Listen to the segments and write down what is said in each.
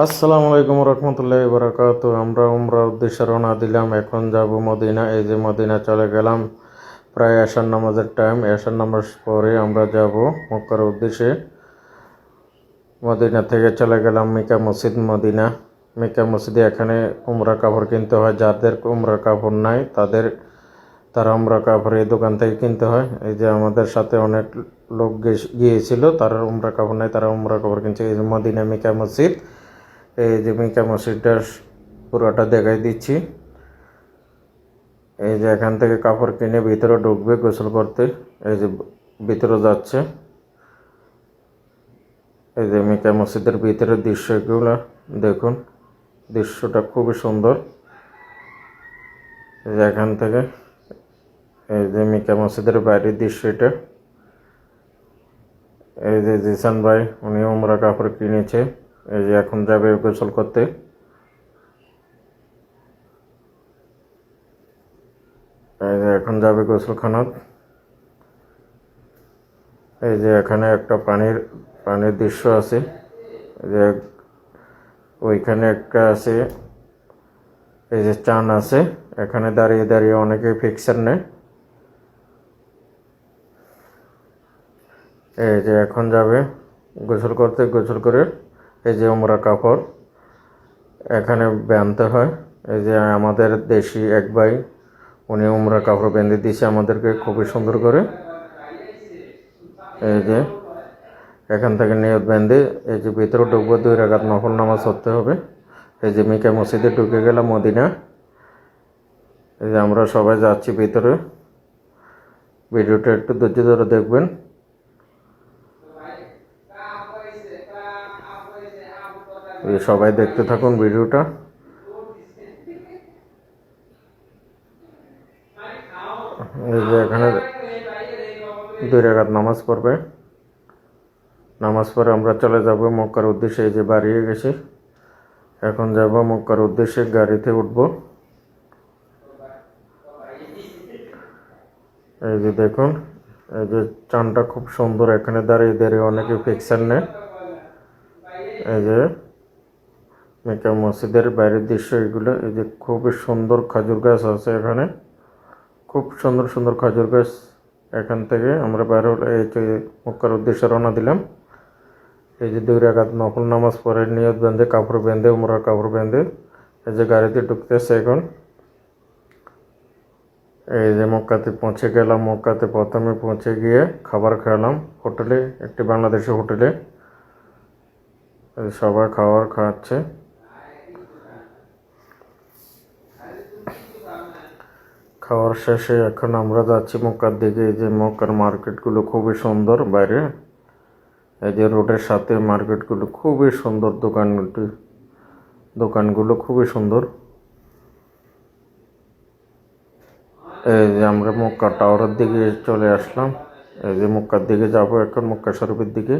আসসালামু আলাইকুম রহমতুল্লাহ বারাকাত। আমরা উমরা উদ্দেশ্যে রওনা দিলাম। এখন যাব মদিনা। এই যে মদিনা চলে গেলাম। প্রায় এশার নামাজের টাইম এশার নামাজ পরে আমরা যাব মক্কার উদ্দেশ্যে। মদিনা থেকে চলে গেলাম মিকা মসজিদ মদিনা। মিকা মসজিদে এখানে উমরা কাপড় কিনতে হয়। যাদের উমরা কাপড় নাই, তাদের, তারা উমরা কাপড় এই দোকান থেকে কিনতে হয়। এই যে আমাদের সাথে অনেক লোক গিয়েছিল। তারা উমরা কাপড় নাই, তারা উমরা কাপড় কিনছে। এই যে মদিনা মিকা মসজিদ। এই যে মিকা মসজিদটার পুরোটা দেখাই দিচ্ছি। এই যে এখান থেকে কাপড় কিনে ভিতরে ঢুকবে গোসল করতে। এই যে ভিতরে যাচ্ছে। এই যে মিকা মসজিদের ভিতরের দৃশ্যগুলো দেখুন। দৃশ্যটা খুবই সুন্দর। এই যে এখান থেকে এই যে মিকা মসজিদের বাইরের দৃশ্য এটা। এই যে জিসান ভাই উনি উমরা কাপড় কিনেছে। এই যে এখন যাবে গোসল করতে। এই যে এখন যাবে গোসলখানাত। এই যে এখানে একটা পানির পানির দৃশ্য আছে। যে ওইখানে একটা আছে। এই যে চান আছে। এখানে দাঁড়িয়ে দাঁড়িয়ে অনেকে পিকচার নেয়। এই যে এখন যাবে গোসল করতে, গোসল করে এই যে উমরা কাপড়, এখানে বানতে হয়। এই যে আমাদের দেশি এক ভাই, উনি উমরা কাপড় বেঁধে দিয়েছে আমাদেরকে খুবই সুন্দর করে। এই যে এখান থেকে নিয়ত বেঁধে, এই যে ভিতরে ঢুকবো, দুই রাগাত নফল নামাজ পড়তে হবে। এই যে মিকা মসজিদে ঢুকে গেলাম মদিনা। এই যে আমরা সবাই যাচ্ছি ভিতরে। ভিডিওটা একটু ধৈর্য ধরে দেখবেন এই সবাই দেখতে থাকুন ভিডিওটা। এই যে এখানে দুই রাগাত নামাজ পড়বে। নামাজ পড়ে আমরা চলে যাব মক্কার উদ্দেশ্যে, এই যে বাড়িয়ে গেছি। এখন যাব মক্কার উদ্দেশ্যে, গাড়িতে উঠব। এই যে দেখুন, এই যে চানটা খুব সুন্দর, এখানে দাঁড়িয়ে দাঁড়িয়ে অনেকে পিকচার নেয়। এই যে মেকা মসজিদের বাইরের দৃশ্য এগুলো। এই যে খুবই সুন্দর খাজুর গাছ আছে এখানে। খুব সুন্দর সুন্দর খাজুর গাছ এখান থেকে। আমরা বাইরে এই যে মক্কার উদ্দেশ্যে রওনা দিলাম। এই যে দুই রাগাত নফল নামাজ পরে নিয়ত বেঁধে, কাপড় বেঁধে, উমরার কাপড় বেঁধে এই যে গাড়িতে ঢুকতেছে এখন। এই যে মক্কাতে পৌঁছে গেলাম, মক্কাতে প্রথমে পৌঁছে গিয়ে খাবার খেলাম। হোটেলে, একটি বাংলাদেশি হোটেলে। সবাই খাবার খাওয়াচ্ছে খাওয়ার শেষে এখন আমরা যাচ্ছি মক্কার দিকে। এই যে মক্কার মার্কেটগুলো খুবই সুন্দর বাইরে। এই যে রোডের সাথে মার্কেটগুলো খুবই সুন্দর দোকানটি। দোকানগুলো খুবই সুন্দর। এই যে আমরা মক্কা টাওয়ারের দিকে চলে আসলাম। এই যে মক্কার দিকে যাব এখন, মক্কা শরীফের দিকে।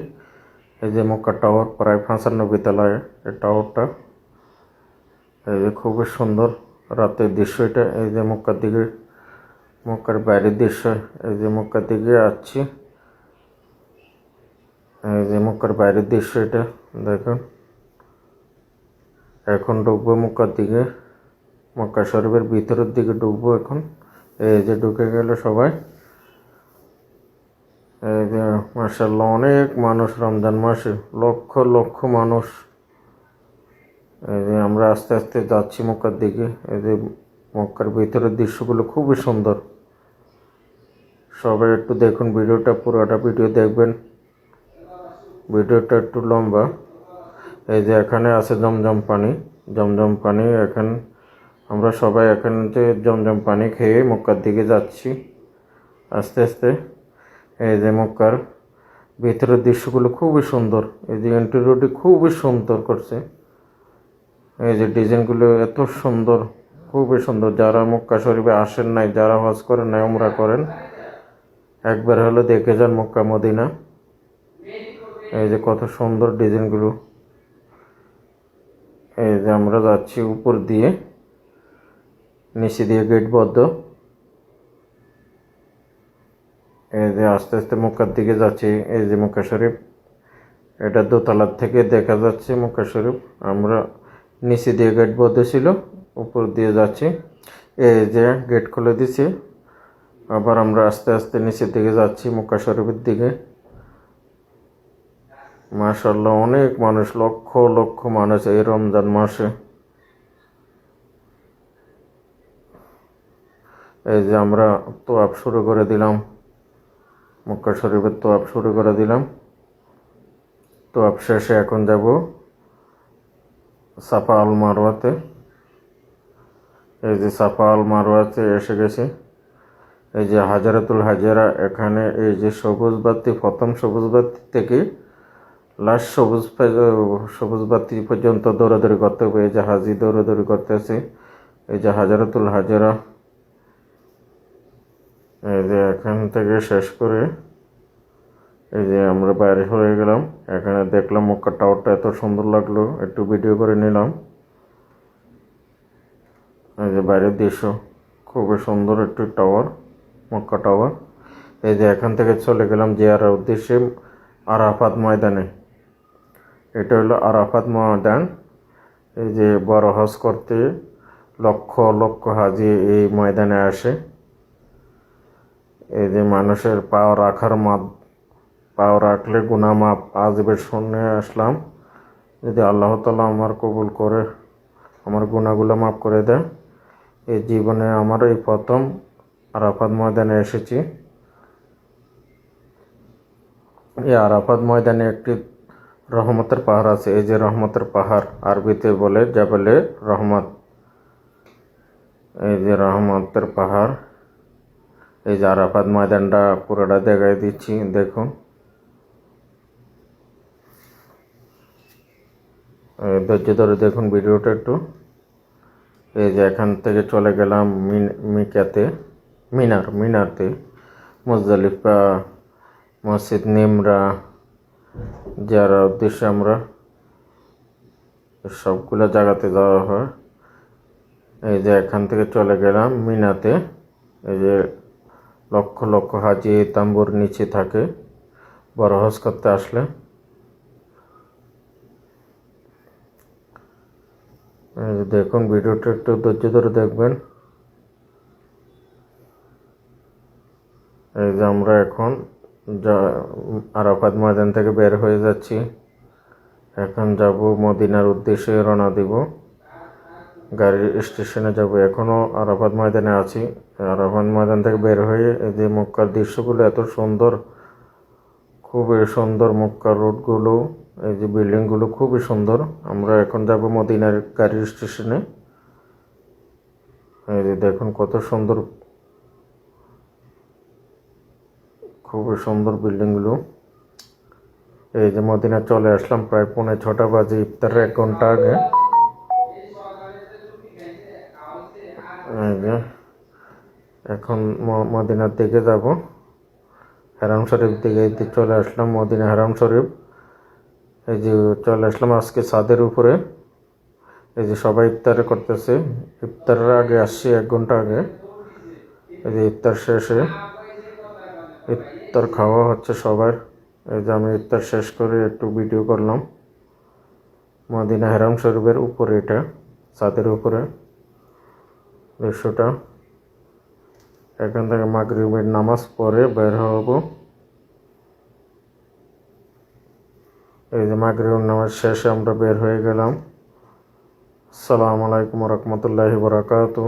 এই যে মক্কা টাওয়ার, প্রায় পঁচানব্বই তলায় এই টাওয়ারটা। এই যে খুবই সুন্দর রাতের দৃশ্য এটা। এই যে মক্কার দিকে মক্কার বাইরের দৃশ্য এই যে মক্কার দিকে আসছি এই যে মক্কার বাইরের দৃশ্য এটা, দেখুন। এখন ঢুকবো মক্কার দিকে। মক্কা শরীফের ভিতরের দিকে ঢুকবো এখন। এই যে ঢুকে গেল সবাই। এই যে মার্শাল্লাহ অনেক মানুষ রমজান মাসে, লক্ষ লক্ষ মানুষ। এই যে আমরা আস্তে আস্তে যাচ্ছি মক্কার দিকে। এই যে মক্কার ভিতরের দৃশ্যগুলো খুবই সুন্দর। সবাই একটু দেখুন ভিডিওটা, পুরোটা ভিডিও দেখবেন। ভিডিওটা একটু লম্বা। এই যে এখানে আছে জমজম পানি। জমজম পানি এখন আমরা সবাই এখান থেকে জমজম পানি খেয়ে মক্কার দিকে যাচ্ছি। আস্তে আস্তে এই যে মক্কার ভিতরের দৃশ্যগুলো খুবই সুন্দর। এই যে এন্ট্রি রোডটি খুবই সুন্দর করছে। এই যে ডিজাইনগুলো এত সুন্দর, খুবই সুন্দর। যারা মক্কা শরীফে আসেন নাই, যারা হজ করেন নাই ওমরা করেন একবার হলে দেখে যান মক্কা, মদিনা। এই যে কত সুন্দর ডিজাইনগুলো। এই যে আমরা যাচ্ছি উপর দিয়ে। নিচে দিয়ে গেট বদ্ধ এই যে আস্তে আস্তে মক্কার দিকে যাচ্ছি। এই যে মক্কা শরীফ। এটা দোতলার থেকে দেখা যাচ্ছে মক্কা শরীফ। আমরা নিচে দিয়ে গেট বদ্ধ ছিল, উপর দিয়ে যাচ্ছি। এই যে গেট খুলে দিছে। আবার আমরা আস্তে আস্তে নিচের দিকে যাচ্ছি, মক্কা শরীফের দিকে। মাশাল্লাহ অনেক মানুষ, লক্ষ লক্ষ মানুষ এই রমজান মাসে। এই যে আমরা তোয়াব শুরু করে দিলাম, মক্কা শরীফের তোয়াব শুরু করে দিলাম। তোয়াব শেষে এখন যাব সাফা আল মারওয়াতে এই যে সাফা আল মারওয়াতে এসে গেছে। এই যে হাজারাতুল হাজারা, এখানে এই যে সবুজ বাতি, প্রথম সবুজ বাতি থেকে লাস্ট সবুজ সবুজ বাতি পর্যন্ত দৌড়াদৌড়ি করতে হবে। এই যে হাজি দৌড়াদৌড়ি করতেছে। এই যে হাজারাতুল হাজারা। এই যে এখান থেকে শেষ করে এই যে আমরা বাইরে হয়ে গেলাম। এখানে দেখলাম মক্কা টাওয়ারটা এত সুন্দর লাগল। একটু ভিডিও করে নিলাম। এই যে বাইরের দৃশ্য খুবই সুন্দর একটি টাওয়ার। মক্কা টাওয়ার এই যে এখান থেকে চলে গেলাম জিয়ারার উদ্দেশ্যে আরাফাত ময়দানে। এটা হলো আরাফাত ময়দান। এই যে বড় হজ করতে লক্ষ লক্ষ হাজি এই ময়দানে আসে। এই যে মানুষের পাও রাখার মাপ, পাও রাখলে গুনা মাপ আজবের শুনে আসলাম। যদি আল্লাহ তালা আমার কবুল করে, আমার গুণাগুলো মাফ করে দেয়। এই জীবনে আমার এই প্রথম আরাফাত ময়দানে এসেছি। এই আরাফাত ময়দানে একটি রহমতের পাহাড় আছে। এই যে রহমতের পাহাড় আরবিতে বলে জাবেলে রহমত। এই যে রহমতের পাহাড়। এই যে আরাফাত ময়দানটা পুরোটা দেখাই দিচ্ছি, দেখুন। ধৈর্য ধরে দেখুন ভিডিওটা একটু। এই যে এখান থেকে চলে গেলাম মিকাতে। মিনার মিনারতে মুজদালিফা মসজিদ নিমরা যারা উদ্দেশ্যে আমরা সবগুলো জায়গাতে যাওয়া হয়। এই যে এখান থেকে চলে গেলাম মিনাতে। এই যে লক্ষ লক্ষ হাজি তাম্বুর নিচে থাকে। বড় করতে আসলে। দেখুন, ভিডিওটা একটু ধৈর্য ধরে দেখবেন। এই যে আমরা এখন যা আরাফাত ময়দান থেকে বের হয়ে যাচ্ছি। এখন যাব মদিনার উদ্দেশ্যে রওনা দিব। গাড়ির স্টেশনে যাব। এখনও আরাফাত ময়দানে আছি। আরাফাত ময়দান থেকে বের হয়ে এই যে মক্কার দৃশ্যগুলো এত সুন্দর, খুবই সুন্দর মক্কার রোডগুলো, এই যে বিল্ডিংগুলো খুবই সুন্দর। আমরা এখন যাব মদিনার গাড়ির স্টেশনে। এই যে দেখুন কত সুন্দর খুবই সুন্দর বিল্ডিংগুলো। এই যে মদিনা চলে আসলাম, প্রায় পৌনে ছটা বাজে ইফতারের এক ঘণ্টা আগে। এখন মদিনার দিকে যাব। হারাম শরীফ দিকে চলে আসলাম, মদিনা হারাম শরীফ। এই যে চলে আসলাম আজকে ছাদের উপরে। এই যে সবাই ইফতার করতেছে। ইফতারের আগে আসছি এক ঘণ্টা আগে। এই যে ইফতার শেষে। ইফতার খাওয়া হচ্ছে সবার। এই যে আমি ইফতার শেষ করে একটু ভিডিও করলাম। মদিনা হেরাম শরীফের উপরে এটা, ছাদের উপরে। দৃশ্যটা। এখান থেকে মাগরিবের নামাজ পরে বের হব। এই যে মাগরিবের নামাজ শেষে আমরা বের হয়ে গেলাম। আসসালামু আলাইকুম রহমতুল্লাহি বরাকাতু